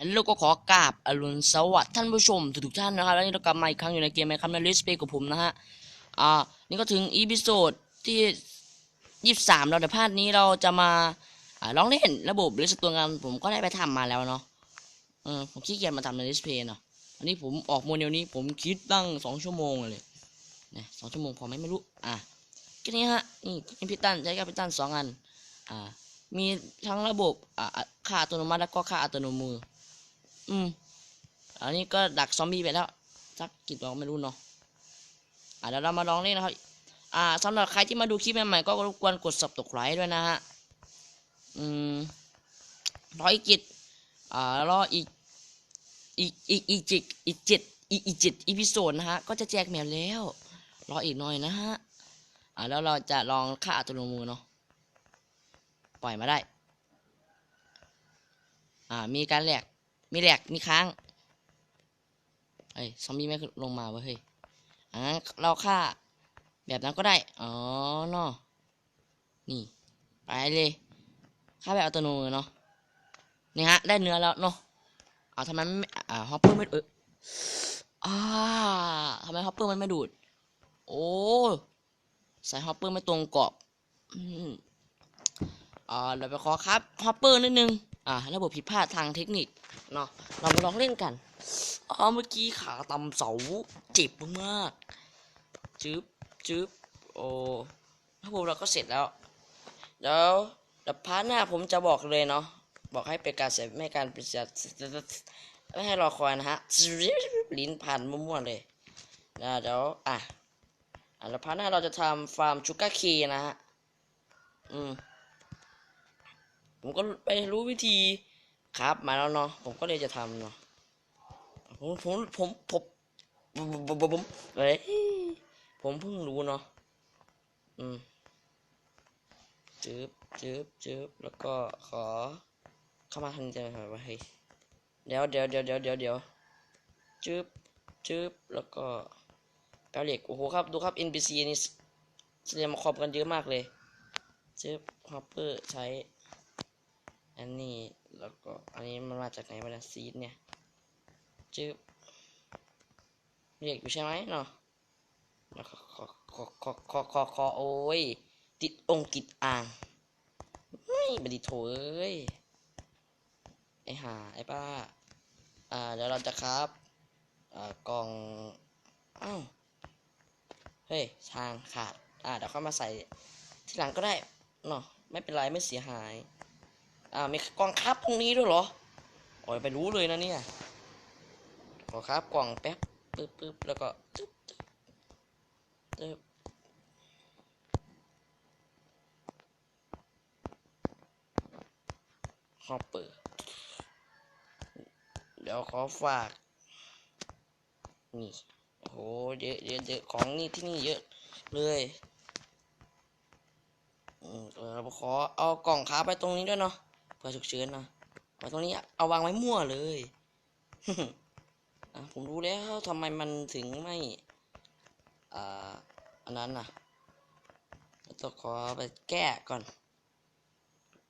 แล้วก็ขอกราบอรุณสวัสดิ์ท่านผู้ชมทุกๆท่านนะครับ แล้วนี่เรากลับมาอีกครั้งอยู่ในเกมไมครับในลิสเปกับผมนะฮะ อ่า นี่ก็ถึงอีพิโซดที่ยี่สามแล้วแต่พาร์ทนี้เราจะมาอ่าลองเล่นระบบลิสตัวงานผมก็ได้ไปทำมาแล้วเนาะเออผมขี้เกียจมาทำในลิสเพย์เนาะอันนี้ผมออกโมเดลนี้ผมคิดตั้งสองชั่วโมงเลยนะสองชั่วโมงพอไหมไม่รู้ อะแค่นี้ฮะ นี่เป็นพิตันใช้กับพิตันสองอัน อ่า มีทั้งระบบอ่าค่าอัตโนมัติแล้วก็ค่าอัตโนมือ อืม อันนี้ก็ดักซอมบี้ไปแล้ว สักกี่ตัวก็ไม่รู้เนาะ อ่าเดี๋ยวเรามาลองเล่นนะครับ อ่าสำหรับใครที่มาดูคลิปใหม่ๆก็รบกวนกด subscribe ด้วยนะฮะ อืมรออีกจิตอ่ารออีก อีก อีก อีกจิตอีกเจ็ดอีกอีกเจ็ดอีพิโซดนะฮะ ก็จะแจกแมวแล้ว รออีกหน่อยนะฮะ อ่าแล้วเราจะลองค่าอัตโนมือเนาะ ปล่อยมาได้ อ่า มีการแหลก มีแหลกมีค้างเอ้ยซอมบี้ไม่ลงมาเว้ยเฮ้ยอ่าเราฆ่าแบบนั้นก็ได้ อ๋อนาะนี่ ไปเลยฆ่าแบบอัตโนมือเนาะ นี่ฮะ ได้เนื้อแล้วเนาะเอาทำไมไม่อ่าฮอปเปอร์ไม่เอออ่าทำไมฮอปเปอร์มันไม่ดูด โอ้ใส่ฮอปเปอร์ไม่ตรงกรอบ อ่า เราไปขอครับฮอปเปอร์นิดนึง อ่าระบบผิดพลาดทางเทคนิคเนาะเรามาลองเล่นกันอ๋อเมื่อกี้ขาตำเสาเจ็บมากจึ๊บจึ๊บโอ้ระบบเราก็เสร็จแล้วเดี๋ยวเดี๋ยวพาร์ทหน้าผมจะบอกเลยเนาะบอกให้เป็นการเสร็จไม่การเป็นจัดไม่ให้รอคอยนะฮะลิ้นพันมั่วๆเลยนะเดี๋ยวอะอะแล้วพาร์ทหน้าเราจะทำฟาร์มชูการ์เคนะฮะอืม ผมก็ไปรู้วิธีครับมาแล้วเนาะผมก็เลยจะทำเนาะผมผมผมผมผมผมเอ้ยผมเพิ่งรู้เนาะอืมจืบจืบจืบแล้วก็ขอเข้ามาทันใจหน่อว่าเฮ้ยเดี๋ยวเดี๋ยวเดี๋ยวเดี๋ยวเดี๋ยวเดี๋ยวจืบจืบแล้วก็แปลเหล็กโอ้โหครับดูครับ NPC นี่แสดงมาขอบกันเยอะมากเลยจืบฮอปเปอร์ใช้ อันนี้แล้วก็อันนี้มันมาจากไหนมาเนี่ยซีดเนี่ยจึบเรียกอยู่ใช่ไหมเนาะขอขอขอขอขอขอขอโอ้ยติดองค์ติดอ่างไม่บัดดีโถเอ้ยไอหาไอป้าอ่าเดี๋ยวเราจะครับอ่ากล่องอ้าวเฮ้ยทางขาดอ่าเดี๋ยวเข้ามาใส่ทีหลังก็ได้เนาะไม่เป็นไรไม่เสียหาย อ่ามีกล่องครับตรงนี้ด้วยเหรอโอ้ยไปรู้เลยนะเนี่ยขอครับกล่องแป๊บปึ๊บปึ๊บแล้วก็ตึ๊บตึ๊บตึ๊บฮอเปอร์เดี๋ยวขอฝาก นี่โอ้โหเยอะเยอะเยอะของนี่ที่นี่เยอะเลยอืมเอเราขอเอากล่องค้าไปตรงนี้ด้วยเนาะ เพื่อฉุกเฉินเนาะไว้ตรงนี้เอาวางไว้มั่วเลยผมรู้แล้วทำไมมันถึงไม่อ่าอันนั้นน่ะต้องขอไปแก้ก่อน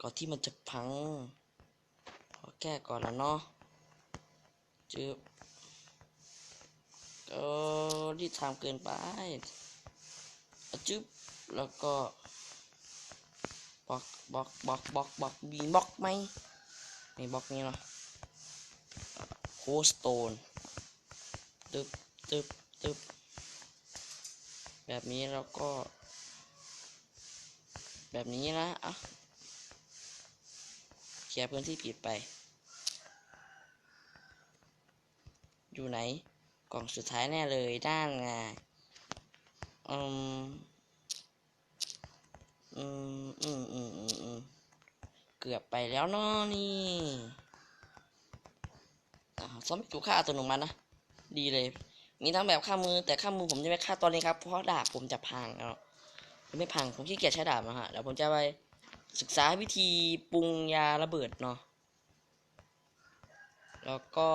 ก่อนที่มันจะพังขอแก้ก่อนแล้วเนาะจึบก็รีบทำเกินไปจึบแล้วก็ บล็อกบล็อกบล็อกบล็อกบล็อกมีบล็อกไหมมีบล็อกนี้เนาะโคสโตนตึบตึบตึบแบบนี้แล้วก็ แบบนี้นะอะเคลียร์พื้นที่ปิดไป อยู่ไหน กล่องสุดท้ายแน่เลยด้านไงอืม อืมอืมอืมอืมอืมเกือบไปแล้วเนาะนี่ซ้อมจูค่าอัตโนมัตินะ ดีเลย มีทั้งแบบค่ามือแต่ค่ามือผมจะไม่ค่าตอนนี้ครับ เพราะดาบผมจะพังแล้วไม่พังผมขี้เกียจใช้ดาบนะฮะเดี๋ยวผมจะไปศึกษาวิธีปรุงยาระเบิดเนาะแล้วก็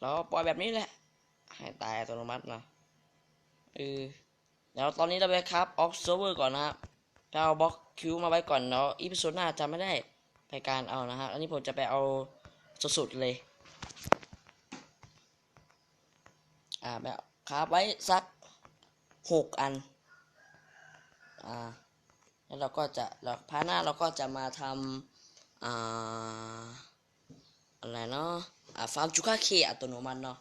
แล้วปล่อยแบบนี้แหละ ให้ตายอัตโนมัตินะเออ เดี๋ยวตอนนี้เราไปครับ observer ก่อนนะครับไปเอาบล็อกคิวมาไว้ก่อนเนาะอีพิโซดหน้าจะไม่ได้ไปการเอานะฮะอันนี้ผมจะไปเอาสุดๆเลย อ่าแบบครับไว้สักหกอัน อ่า แล้วเราก็จะเราพาร์ทหน้าเราก็จะมาทำอ่าอะไรเนาะอ่าฟาร์มจูคาเคอัตโนมัติเนาะ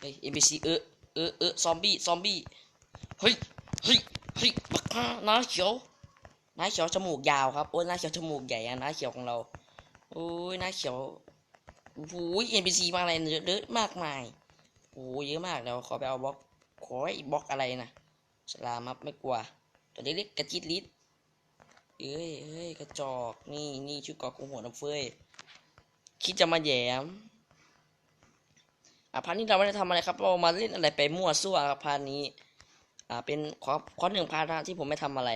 เฮ้ย NPC เออเออเออซอมบี้ซอมบี้เฮ้ย เฮ้ยเฮ้ยบักน้าเขียวน้าเขียวจมูกยาวครับโอ้ยน้าเขียวจมูกใหญ่อะน้าเขียวของเราโอ้ยน้าเขียวโอ้โห NPC มาอะไรเยอะเยะมากมายโอ้ยเยอะมากเดี๋ยวขอไปเอาบล็อกขอไอ้บล็อกอะไรนะสลามับไม่กลัวตัวเล็กๆกระจิตลิดเอ้ยเอ้ยกระจอกนี่นี่ชุดเกาะของหัวน้ำเฟยคิดจะมาแยมอะพาร์ทนี้เราไม่ได้ทำอะไรครับเรามาเล่นอะไรไปมั่วซั่วครับพาร์ทนี้ อ่าเป็นขอขอหนึ่งพาร์ทนะที่ผมไม่ทำอะไร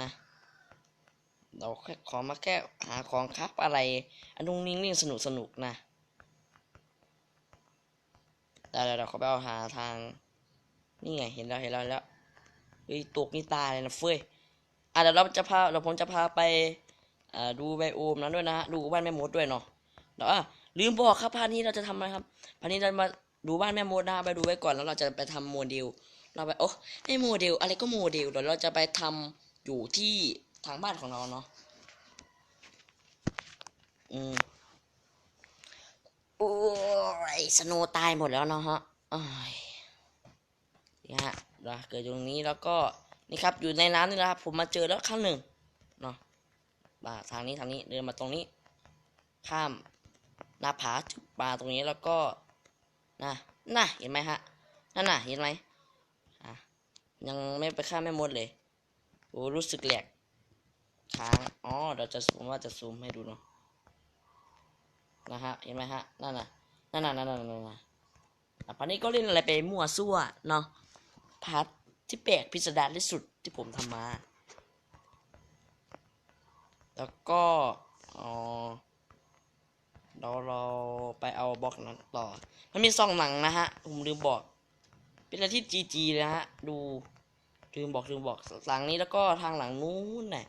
นะเราแค่ขอมาแค่หาของครับอะไรอันนุ่งนิ่งนิ่งสนุกสนุกนะได้เดี๋ยวเขาไปเอาหาทาง นี่ไงเห็นแล้วเห็นแล้วเห็นแล้วเฮ้ยตกนี่ตาเลยนะเฟ้ยอะเดี๋ยวเราจะพาเดี๋ยวผมจะพาไปดูไบโอมนั้นด้วยนะฮะดูบ้านแม่มดด้วยเนาะเดี๋ยวอะลืมบอกครับพาร์ทนี้เราจะทำอะไรครับพาร์ทนี้เรามาดูบ้านแม่มดนะไปดูไว้ก่อนแล้วเราจะไปทำโมเดล เราไปโอ้ไม่โมเดลอะไรก็โมเดลเดี๋ยวเราจะไปทำอยู่ที่ทางบ้านของเราเนาะอืมโอ้ยสโนตายหมดแล้วเนาะฮะอ้ยนี่ฮะเราเกิดอตรงนี้แล้วก็นี่ครับอยู่ในน้ำนี่นะครับผมมาเจอแล้วครั้งหนึ่งเนาะมาทางนี้ทางนี้เดินมาตรงนี้ ข้ามหน้าผาจุดปลาตรงนี้แล้วก็นะน่ะเห็นไหมฮะนั่นน่ะเห็นไหม ยังไม่ไปข้ามไม่หมดเลย โอ้รู้สึกแหลกค้าง อ๋อเดี๋ยวจะผมว่าจะซูมให้ดูเนาะ นะฮะ เห็นไหมฮะ นั่นน่ะ นั่นน่ะนั่นน่ะนั่นน่ะอะพาร์ทนี้ก็เล่นอะไรไปมั่วซั่วเนาะ พาร์ทที่แปลกพิสดารที่สุดที่ผมทำมา แล้วก็ อ๋อ เราเราไปเอาบล็อกนั้นต่อ มันมีซองหนังนะฮะ ผมลืมบอก เป็นอะไรที่จีจีเลยนะฮะ ดูลืมบอกลืมบอกหลังนี้แล้วก็ทางหลังนู้นน่ะ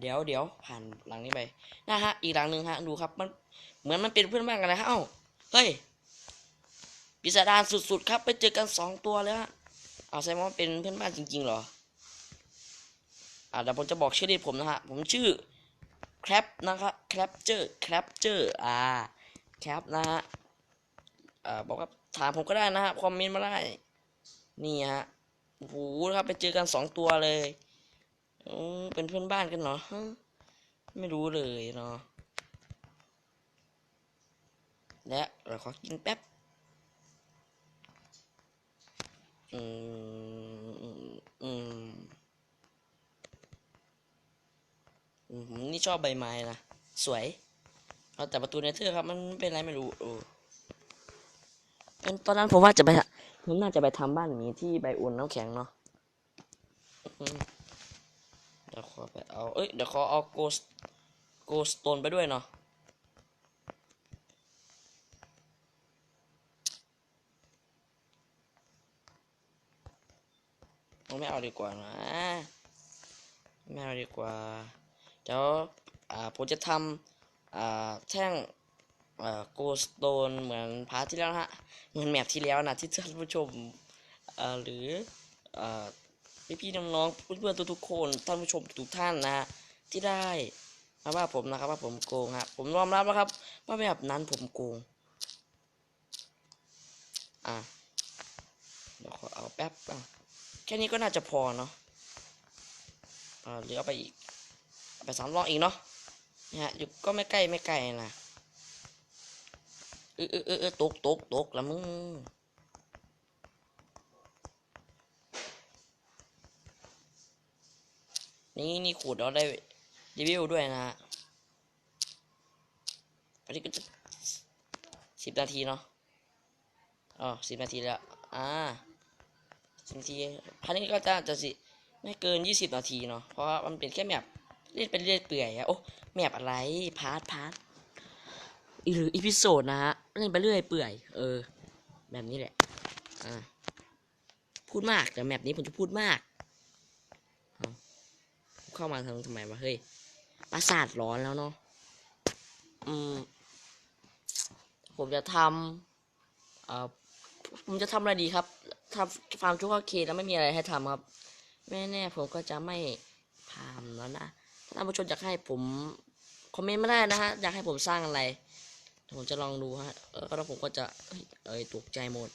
เดี๋ยวเดี๋ยวผ่านหลังนี้ไปนะฮะ อีกหลังหนึ่งฮะ ดูครับ มันเหมือนมันเป็นเพื่อนบ้านกันเลยฮะเอ้าเฮ้ยปีศาจดารสุดๆ ครับ ไปเจอกันสองตัวแล้วฮะเอาแสดงว่าเป็นเพื่อนบ้านจริงๆเหรออ่าเดี๋ยวผมจะบอกชื่อเรียกผมนะฮะ ผมชื่อแครปนะครับแครปเจอร์แครปเจอร์อ่าแคปนะฮะอ่าบอกว่าถามผมก็ได้นะฮะคอมเมนต์มาได้ นี่ฮะโอ้โหครับไปเจอกันสองตัวเลยอืมเป็นเพื่อนบ้านกันเหรอไม่รู้เลยเนาะและเราขอกินแป๊บอืมอืมอืมอืมผมนี่ชอบใบไม้นะสวยเอาแต่ประตูเนเธอร์ครับมันเป็นอะไรไม่รู้โอ้ตอนนั้นผมว่าจะไป มน่าจะไปทำบ้านหมีที่ใบอุ่นน้ำแข็งเนาะเดี๋ยวขอไปเอา เอ้ย เดี๋ยวขอเอาโกสโกสโตนไปด้วยเนาะไม่เอาดีกว่านะ ไม่เอาดีกว่า เดี๋ยว อ่า ผมจะทำอ่า แท่ง อ่าโกสโตนเหมือนพาร์ทที่แล้วนะฮะเหมือนแมปที่แล้วนะที่ท่านผู้ชมอ่าหรืออ่าพี่ๆน้องๆเพื่อนๆทุกๆคนท่านผู้ชมทุกท่านนะที่ได้มาว่าผมนะครับว่าผมโกงฮะผมยอมรับแล้วครับ ว่าแบบนั้นผมโกงอะเดี๋ยวขอเอาแป๊บอะแค่นี้ก็น่าจะพอเนาะอ่าเหลือเอาไปอีกไปสามรองอีกเนาะเนี่ยฮะอยู่ก็ไม่ใกล้ไม่ไกลนะ ออเออเออเออตกตกตกละมึงนี่นี่ขูดเราได้รีวิวด้วยนะอันนี้ก็จะสิบนาทีเนาะอ๋อสิบนาทีแล้ว อ่าสิบนาทีพันนี้ก็จะจะสิไม่เกินยี่สิบนาทีเนาะ เพราะว่ามันเป็นแค่แมปเล่นไปเรื่อยเปื่อยอะโอ้แมปอะไร พาร์ทพาร์ทหรืออีพิโซดนะฮะ เล่นไปเรื่อยเปื่อย เออ แบบนี้แหละอ่าพูดมากแต่แมปนี้ผมจะพูดมากเาเข้ามาทางทำไมวะเฮ้ยประสาทร้อนแล้วเนาะอืมผมจะทำเอ่อผมจะทำอะไรดีครับทำฟาร์มชูการ์เคแล้วไม่มีอะไรให้ทำครับไม่แน่ผมก็จะไม่ทำแล้วนะถ้าท่านผู้ชมอยากให้ผมคอมเมนต์มาได้นะฮะอยากให้ผมสร้างอะไร ผมจะลองดูฮะแล้วผมก็จะเอ้ยตกใจหมด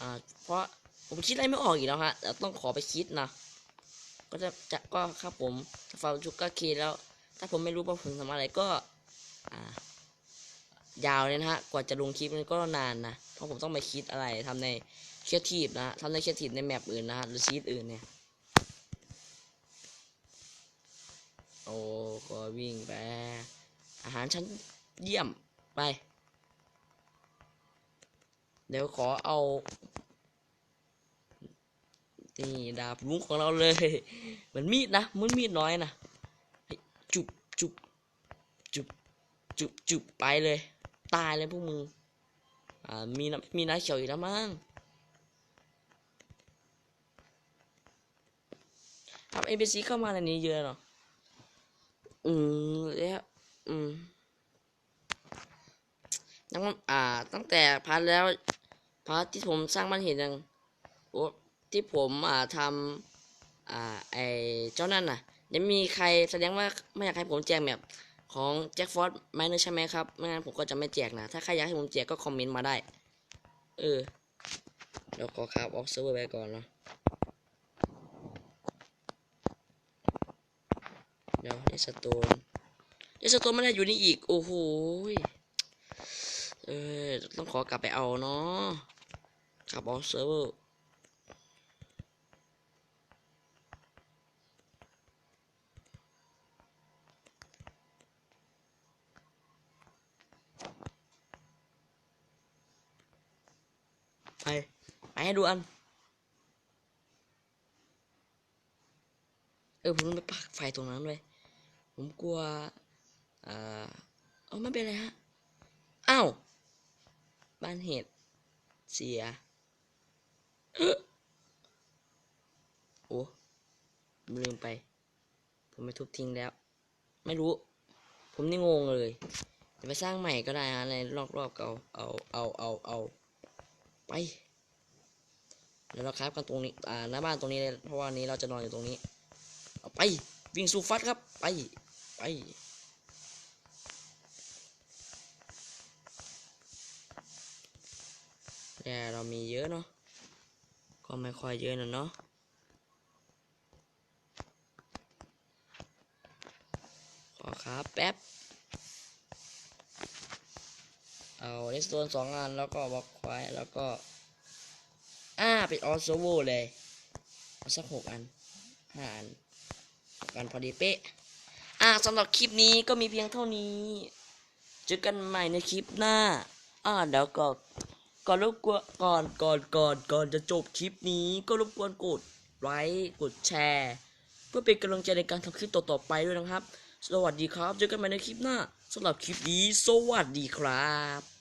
อ่า เพราะผมคิดอะไรไม่ออกอีกแล้วฮะเดี๋ยวต้องขอไปคิดนะ ก็จะจะก็ครับผมฟาร์มชูการ์เคนแล้ว ถ้าผมไม่รู้ว่าผมทำอะไรก็ อ่ายาวเลยนะฮะ กว่าจะลงคลิปมันก็นานนะ เพราะผมต้องไปคิดอะไรทำในเคียทีฟนะทำในเคียทีฟในแมปอื่นนะฮะหรือซีดอื่นเนี่ย โอ้ก็วิ่งไปอาหารชั้นเยี่ยม ไป เดี๋ยวขอเอา นี่ดาบลุงของเราเลย เหมือนมีดนะเหมือนมีดน้อยนะจุบจุบจุบจุบจุบไปเลย ตายเลยพวกมึง อ่า มีน้ำมีน้ำเขียวอีกแล้วมั้งครับ ABC เข้ามาในนี้เยอะเนาะอืมแล้วอืม ตั้งอ่า ตั้งแต่พาร์ทแล้ว พาร์ทที่ผมสร้างบ้านเห็นยังโอ้ที่ผมอ่าทำอ่าไอเจ้านั่นน่ะยังมีใครแสดงว่าไม่อยากให้ผมแจกแบบของแจ็คฟอร์ดไมเนอร์ใช่ไหมครับไม่งั้นผมก็จะไม่แจกนะ ถ้าใครอยากให้ผมแจกก็คอมเมนต์มาได้ เออเดี๋ยวขอครับออกเซิร์ฟเวอร์ไปก่อนเนาะเดี๋ยวเดสโตนเดสโตนไม่ได้อยู่นี่อีก โอ้โห เออ ต้องขอกลับไปเอาเนาะกลับออกเซิร์ฟเวอร์ไปไปให้ดูอัน เออ ผมต้องไปปักไฟตรงนั้นเลยผมกลัว อ่า เอาไม่เป็นไรฮะ อ้าว บ้านเหตุเสียโอ้ลืมไป ผมไม่ทุบทิ้งแล้ว ไม่รู้ ผมนี่งงเลยจะไปสร้างใหม่ก็ได้ฮะในรอบๆเก่าเอาเอาเอาเอาไปเดี๋ยวเราครับกันตรงนี้อ่าหน้าบ้านตรงนี้เลยเพราะว่านี้เราจะนอนอยู่ตรงนี้เอาไปวิ่งสู่ฟัดครับ ไปไป แต่เรามีเยอะเนาะ ก็ไม่ค่อยเยอะนะเนาะขอครับแป๊บ เอาเลสโตนสองอันแล้วก็บล็อกไว้แล้วก็อ่าเป็นออสโซโวเลยเอาสักหกอันห้าอันหกอันพอดีเป๊ะ อ่าสำหรับคลิปนี้ก็มีเพียงเท่านี้ เจอกันใหม่ในคลิปหน้า อ่าเดี๋ยวก่อน ก่อนรบกวนก่อนก่อนก่อนก่อนจะจบคลิปนี้ก็รบกวนกดไลค์กดแชร์ เพื่อเป็นกำลังใจในการทำคลิปต่อๆไปด้วยนะครับ สวัสดีครับเจอกันใหม่ในคลิปหน้าสำหรับคลิปนี้สวัสดีครับ